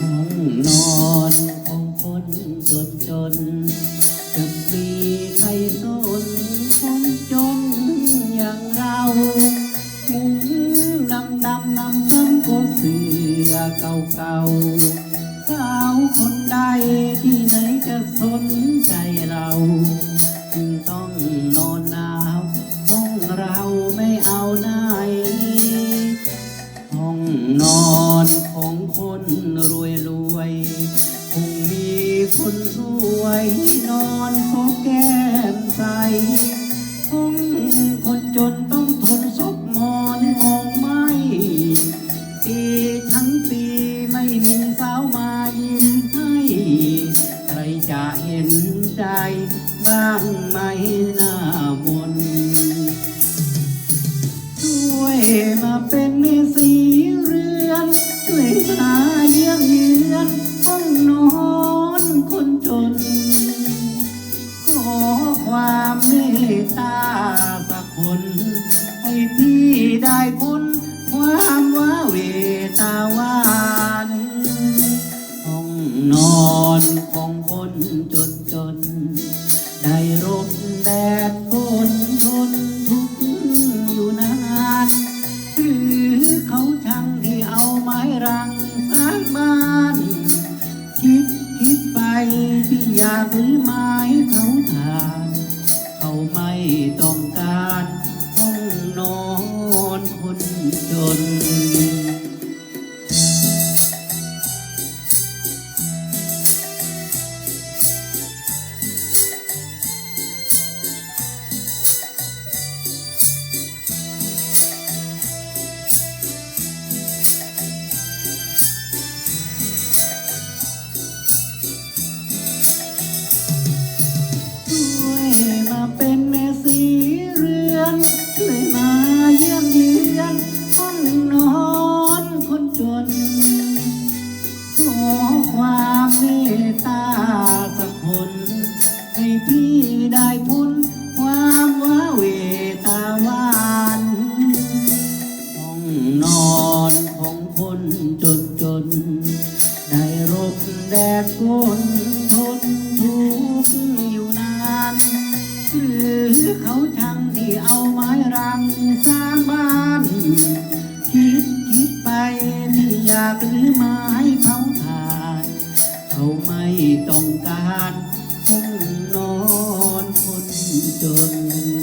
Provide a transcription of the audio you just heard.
ห้องนอนของคนจนจนจะมีใครสนคนจนอย่างเรามุ้งดำดำนำซ้ำก็เสือเก่าเก่าสาวคนใดที่ไหนจะสนใจเราจึงต้องนอนหนาวห้องเราไม่เอาไหนห้องนอน อนของคนรวยรวยคงมีคนสวยนอนขอแก้มใสห้องคนจนต้องทนซบหมอนมองไม่ปีทั้งปีไม่มีสาวมายิ้มให้ใครจะเห็นใจบ้างไหมหน้ามนช่วยมาเป็นแม่สี คนจน ขอความเมตตาสักคน ให้พี่ได้พ้นความว่าเวตาวานห้องนอนของคนจนจน ดไปที่อยากหรือไม้เขาทานเขาไม่ต้องการห้องนอนคนจน ได้รบแดดฝนทนทุกข์อยู่นานหรือเขาช่างที่เอาไม้รังสร้างบ้าน คิดคิดไปที่อยากหรือไม้เผาถ่าน เขาไม่ต้องการห้องนอนคนจน